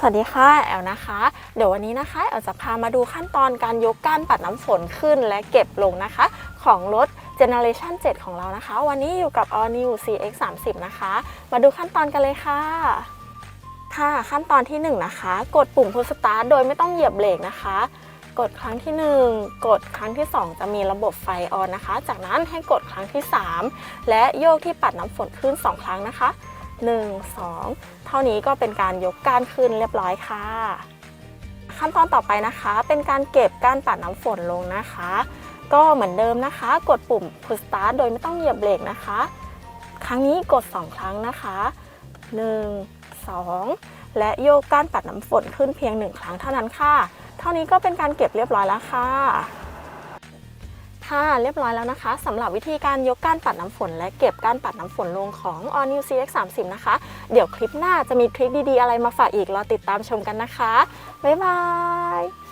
สวัสดีค่ะแอลนะคะ เดี๋ยววันนี้นะคะแอลจะพามาดูขั้นตอนการยกก้านปัดน้ำฝนขึ้นและเก็บลงนะคะ ของรถ Generation 7 ของเรานะคะ วันนี้อยู่กับ All New CX 3 0นะคะ มาดูขั้นตอนกันเลยค่ะค่ะขั้นตอนที่1นะคะ กดปุ่ม Push Start โดยไม่ต้องเหยียบเบรกนะคะ กดครั้งที่ 1 กดครั้งที่ 2 จะมีระบบไฟออนนะคะ จากนั้นให้กดครั้งที่ 3 และโยกที่ปัดน้ำฝนขึ้น 2 ครั้งนะคะ 1 2 เท่านี้ก็เป็นการยกก้านขึ้นเรียบร้อยค่ะ ขั้นตอนต่อไปนะคะ เป็นการเก็บก้านปัดน้ำฝนลงนะคะ ก็เหมือนเดิมนะคะ กดปุ่ม push start โดยไม่ต้องเหยียบเบรกนะคะ ครั้งนี้กด 2 ครั้งนะคะ 1 2 และโยกก้านปัดน้ำฝนขึ้นเพียง 1 ครั้งเท่านั้นค่ะ เท่านี้ก็เป็นการเก็บเรียบร้อยแล้วค่ะ ค่ะ เรียบร้อยแล้วนะคะสำหรับวิธีการยกก้านปัดน้ำฝน และเก็บก้านปัดน้ำฝนลงของ All New CX 3 0นะคะ เดี๋ยวคลิปหน้าจะมีทริคดีๆ อะไรมาฝากอีกรอติดตามชมกันนะคะ บ๊ายบาย